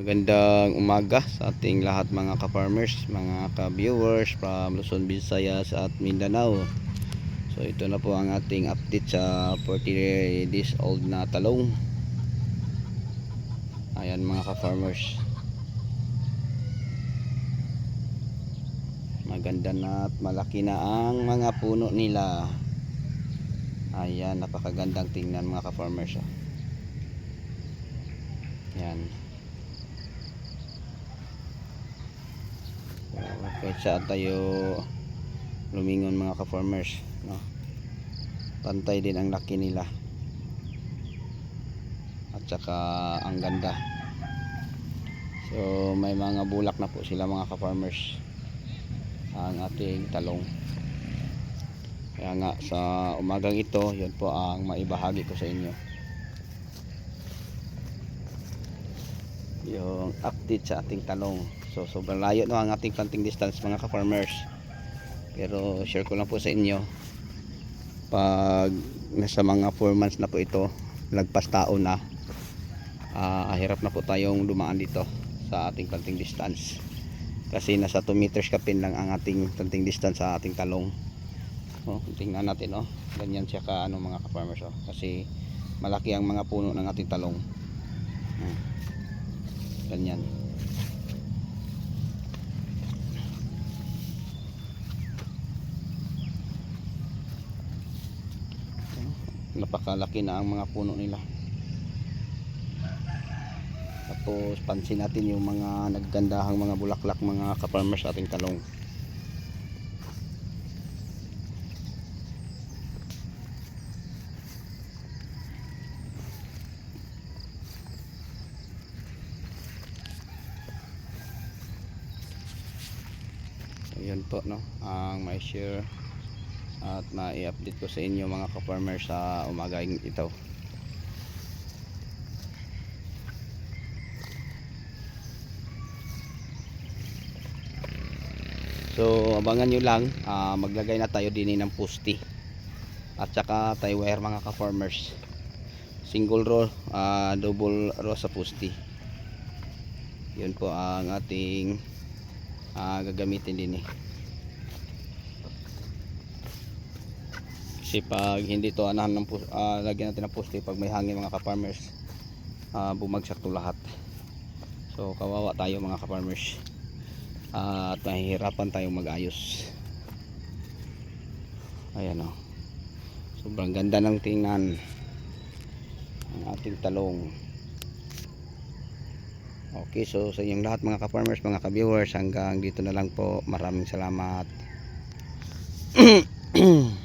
Magandang umaga sa ating lahat mga ka-farmers, mga ka-viewers from Luzon, Visayas at Mindanao. So ito na po ang ating update sa 40 days old na talong. Ayan mga ka-farmers. Maganda na at malaki na ang mga puno nila. Ayan, napakagandang tingnan mga ka-farmers. oh. Kahit saan tayo lumingon mga ka-farmers no? pantay din ang laki nila. At saka ang ganda. So may mga bulak na po sila mga ka-farmers. Ang ating talong. Kaya nga sa umagang ito yun po ang maibahagi ko sa inyo. Yung update sa ating talong so sobrang layo no ang ating planting distance mga ka-farmers. Pero share ko lang po sa inyo pag nasa mga 4 months na po ito lagpas taon na ah, hirap na po tayong dumaan dito sa ating planting distance. Kasi nasa 2 meters kapin lang ang ating planting distance sa ating talong. Oh, tingnan natin oh. Ganyan siya ka ano mga ka-farmers oh. Kasi malaki ang mga puno ng ating talong. Hmm. ganyan napakalaki na ang mga puno nila. Tapos pansin natin yung mga naggandahang mga bulaklak mga kaparmers sa ating talong. Ayan po no? Ang may share at mai-update ko sa inyo mga ka-farmer sa umaga ito. So abangan nyo lang. Ah, maglagay na tayo din ng pusti. At saka tie wire mga ka-farmers. Single row ah, double row sa pusti. Yun po ang ating ah, gagamitin din eh kasi pag hindi to anahan ng pus- ah, lagyan natin ng poste pag may hangin mga ka-farmers. Ah, bumagsak to lahat. So kawawa tayo mga ka-farmers. Ah, at mahihirapan tayong mag-ayos. Ayan o sobrang ganda ng tingnan ang ating talong. Okay so sa inyong lahat mga ka-farmers mga ka-viewers hanggang dito na lang po. Maraming salamat